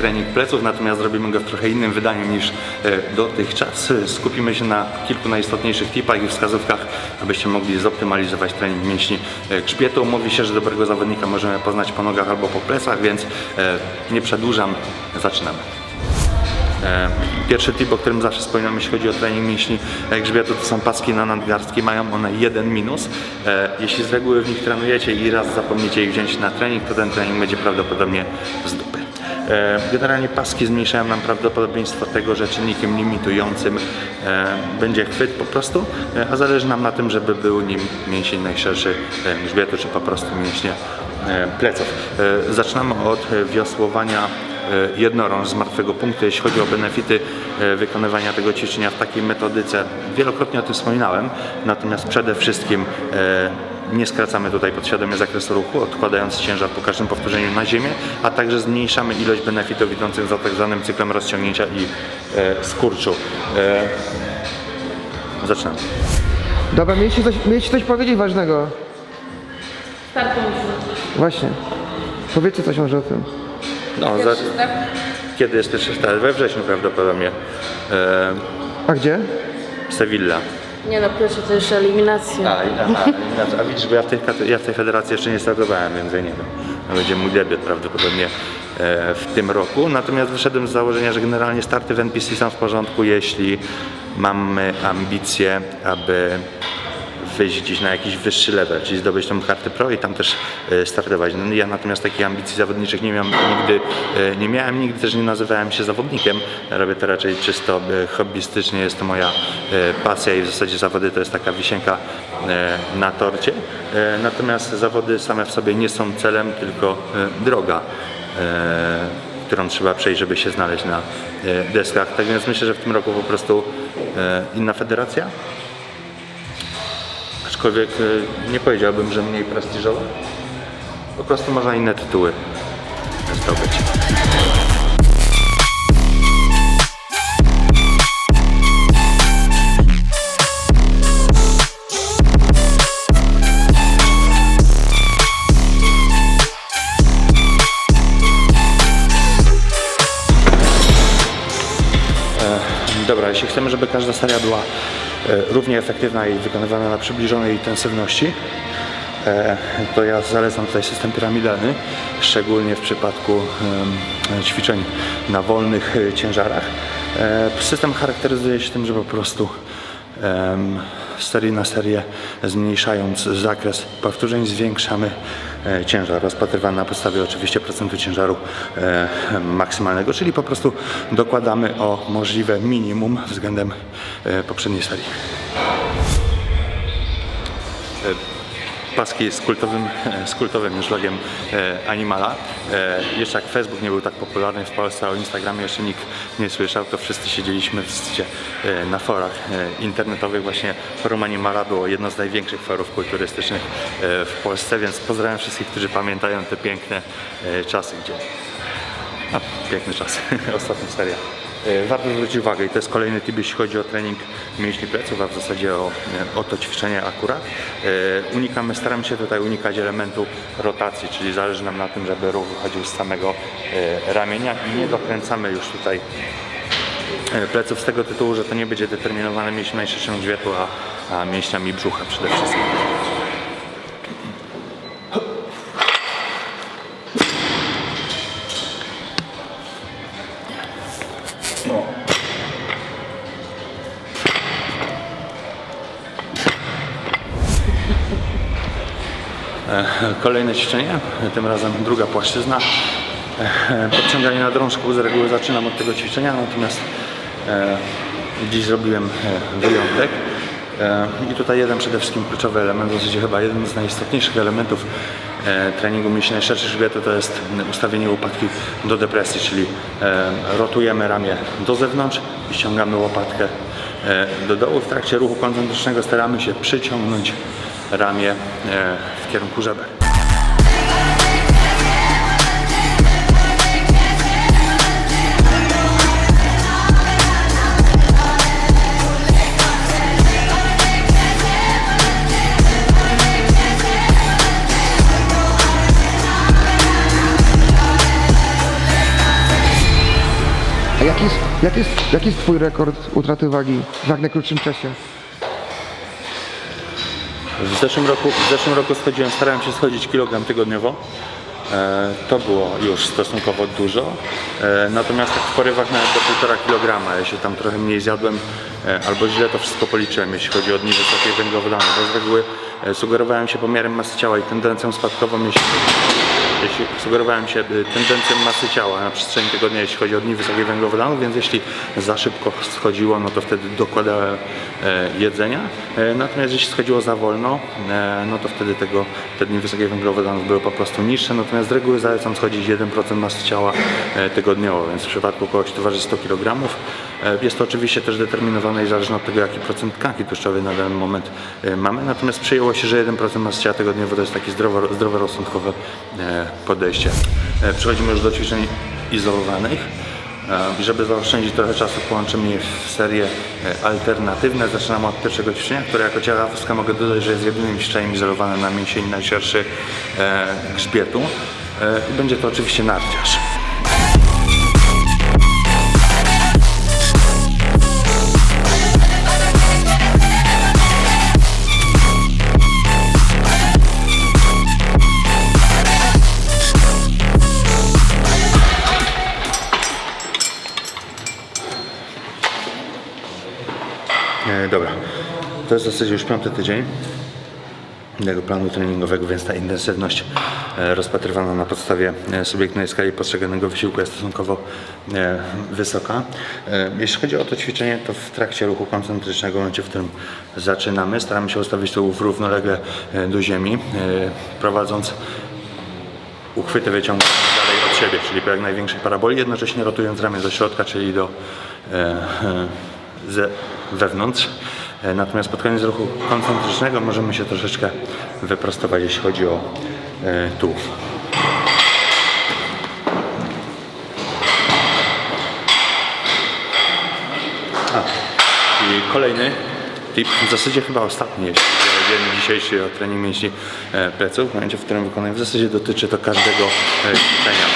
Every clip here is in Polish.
trening pleców, natomiast zrobimy go w trochę innym wydaniu niż e, dotychczas. E, Skupimy się na kilku najistotniejszych tipach i wskazówkach, abyście mogli zoptymalizować trening mięśni e, grzbietu. Mówi się, że dobrego zawodnika możemy poznać po nogach albo po plecach, więc e, nie przedłużam, zaczynamy. E, Pierwszy tip, o którym zawsze wspominam, jeśli chodzi o trening mięśni e, grzbietu, to są paski na nadgarstki. Mają one jeden minus. E, Jeśli z reguły w nich trenujecie i raz zapomnicie ich wziąć na trening, to ten trening będzie prawdopodobnie z dupy. E, Generalnie paski zmniejszają nam prawdopodobieństwo tego, że czynnikiem limitującym e, będzie chwyt po prostu, e, a zależy nam na tym, żeby był nim mięsień najszerszy grzbietu, czy po prostu mięśnie pleców. Zaczynamy od wiosłowania jednorącz z martwego punktu, jeśli chodzi o benefity wykonywania tego ćwiczenia w takiej metodyce. Wielokrotnie o tym wspominałem, natomiast przede wszystkim nie skracamy tutaj podświadomie zakresu ruchu, odkładając ciężar po każdym powtórzeniu na ziemię, a także zmniejszamy ilość benefitów idących za tak zwanym cyklem rozciągnięcia i e, skurczu. E, zaczynamy. Dobra, mieliście coś, mieliście coś powiedzieć ważnego. Startu. Właśnie. Powiedzcie coś może o tym. No, za, kiedy jest pierwszy start? We wrześniu prawdopodobnie. E, A gdzie? Sevilla. Nie no, pierwszy to jeszcze eliminacja. A, aha, eliminacja. a widzisz, bo ja w, tej, ja w tej federacji jeszcze nie startowałem, więc ja nie wiem. To będzie mój debiut prawdopodobnie e, w tym roku. Natomiast wyszedłem z założenia, że generalnie starty w NPC są w porządku, jeśli mamy ambicje, aby wyjść gdzieś na jakiś wyższy level, czyli zdobyć tą kartę pro i tam też e, startować. No, ja natomiast takich ambicji zawodniczych nie miałem nigdy, e, nie miałem, nigdy też nie nazywałem się zawodnikiem. Robię to raczej czysto e, hobbystycznie, jest to moja pasja i w zasadzie zawody to jest taka wisienka na torcie. Natomiast zawody same w sobie nie są celem, tylko droga. którą trzeba przejść, żeby się znaleźć na deskach. Tak więc myślę, że w tym roku po prostu inna federacja, aczkolwiek e, nie powiedziałbym, że mniej prestiżowa. Po prostu można inne tytuły zdobyć. Dobra, jeśli chcemy, żeby każda seria była e, równie efektywna i wykonywana na przybliżonej intensywności, e, to ja zalecam tutaj system piramidalny, szczególnie w przypadku ćwiczeń na wolnych e, ciężarach. E, System charakteryzuje się tym, że po prostu serii na serię zmniejszając zakres powtórzeń zwiększamy e, ciężar rozpatrywany na podstawie oczywiście procentu ciężaru e, maksymalnego, czyli po prostu dokładamy o możliwe minimum względem e, poprzedniej serii. Paski z kultowym, z kultowym e, Animala. E, jeszcze jak Facebook nie był tak popularny w Polsce, a o Instagramie jeszcze nikt nie słyszał, to wszyscy siedzieliśmy e, na forach internetowych. Właśnie forum Animala było jedno z największych forów kulturystycznych w Polsce, więc pozdrawiam wszystkich, którzy pamiętają te piękne czasy, gdzie piękny czas, ostatnia seria. E, Warto zwrócić uwagę i to jest kolejny tip, jeśli chodzi o trening mięśni pleców, a w zasadzie o, o to ćwiczenie akurat. E, Unikamy, staramy się tutaj unikać elementu rotacji, czyli zależy nam na tym, żeby ruch wychodził z samego e, ramienia i nie dokręcamy już tutaj e, pleców z tego tytułu, że to nie będzie determinowane mięśnią najszerszą grzbietu, a, a mięśniami brzucha przede wszystkim. Kolejne ćwiczenie, tym razem druga płaszczyzna. E, Podciąganie na drążku z reguły zaczynam od tego ćwiczenia, natomiast e, dziś zrobiłem e, wyjątek. E, I tutaj jeden przede wszystkim kluczowy element, w zasadzie chyba jeden z najistotniejszych elementów e, treningu mięśni najszerszych grzbietu to jest ustawienie łopatki do depresji, czyli e, rotujemy ramię do zewnątrz i ściągamy łopatkę e, do dołu. W trakcie ruchu koncentrycznego staramy się przyciągnąć ramię e, w kierunku żeber. A jaki jest, jaki jest, jaki jest twój rekord utraty wagi w jak najkrótszym czasie? W zeszłym roku, w zeszłym roku schodziłem, starałem się schodzić kilogram tygodniowo. E, to było już stosunkowo dużo. E, natomiast tak w porywach nawet do 1,5 kg, jeśli tam trochę mniej zjadłem e, albo źle to wszystko policzyłem, jeśli chodzi o dni wysokiej węglowodanu. Bo z reguły sugerowałem się pomiarem masy ciała i tendencją spadkową, jeśli, jeśli sugerowałem się tendencją masy ciała na przestrzeni tygodnia, jeśli chodzi o dni wysokiej węglowodanu, więc jeśli za szybko schodziło, no to wtedy dokładałem jedzenia. E, natomiast jeśli schodziło za wolno, e, no to wtedy tego, te dni wysokiej węglowodanów były po prostu niższe. Natomiast z reguły zalecam schodzić 1% masy ciała e, tygodniowo, więc w przypadku kogoś, kto waży 100 kg, jest to oczywiście też determinowane i zależne od tego, jaki procent tkanki tłuszczowej na dany moment e, mamy. Natomiast przyjęło się, że 1% masy tygodniowo to jest takie zdrowo, zdroworozsądkowe e, podejście. E, Przechodzimy już do ćwiczeń izolowanych. E, Żeby zaoszczędzić trochę czasu, połączymy je w serie e, alternatywne. Zaczynamy od pierwszego ćwiczenia, które jako ciekawostka mogę dodać, że jest jedynym ćwiczeniem izolowanym na mięsień najszerszy e, grzbietu. E, I będzie to oczywiście narciarz. Dobra, to jest w zasadzie już piąty tydzień tego planu treningowego, więc ta intensywność e, rozpatrywana na podstawie e, subiektywnej skali postrzeganego wysiłku jest stosunkowo e, wysoka. Jeśli chodzi o to ćwiczenie, to w trakcie ruchu koncentrycznego, w momencie, w którym zaczynamy, staramy się ustawić tułów równolegle do ziemi, prowadząc uchwyty wyciągane dalej od siebie, czyli po jak największej paraboli, jednocześnie rotując ramię do środka, czyli do ze wewnątrz. E, Natomiast pod koniec ruchu koncentrycznego możemy się troszeczkę wyprostować, jeśli chodzi o e, tułów. I kolejny tip, w zasadzie chyba ostatni, jeśli chodzi o dzisiejszy trening mięśni e, pleców. W momencie, w którym wykonujemy, w zasadzie dotyczy to każdego ćwiczenia.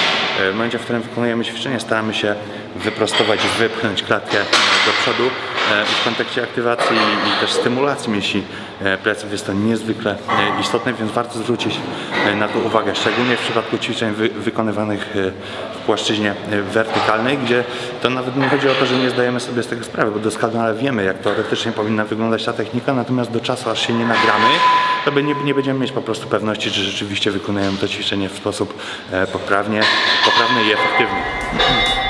W momencie, w którym wykonujemy ćwiczenie, staramy się wyprostować, wypchnąć klatkę do przodu. E, w kontekście aktywacji i też stymulacji mięśni e, pleców jest to niezwykle e, istotne, więc warto zwrócić na to uwagę, szczególnie w przypadku ćwiczeń wy, wykonywanych w płaszczyźnie wertykalnej, gdzie to nawet nie chodzi o to, że nie zdajemy sobie z tego sprawy, bo doskonale wiemy, jak teoretycznie powinna wyglądać ta technika, natomiast do czasu, aż się nie nagramy, to nie, nie będziemy mieć po prostu pewności, że rzeczywiście wykonujemy to ćwiczenie w sposób poprawnie, poprawny i efektywny.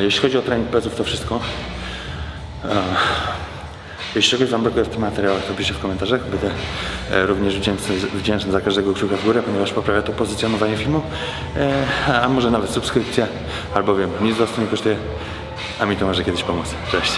Jeśli chodzi o trening pleców, to wszystko. E, Jeśli czegoś Wam brakuje w tych materiałach, to piszcie w komentarzach. Będę e, również wdzięczny, wdzięczny za każdego kciuka w górę, ponieważ poprawia to pozycjonowanie filmu. E, A może nawet subskrypcja, albo wiem, nic Was to nie kosztuje, a mi to może kiedyś pomóc. Cześć.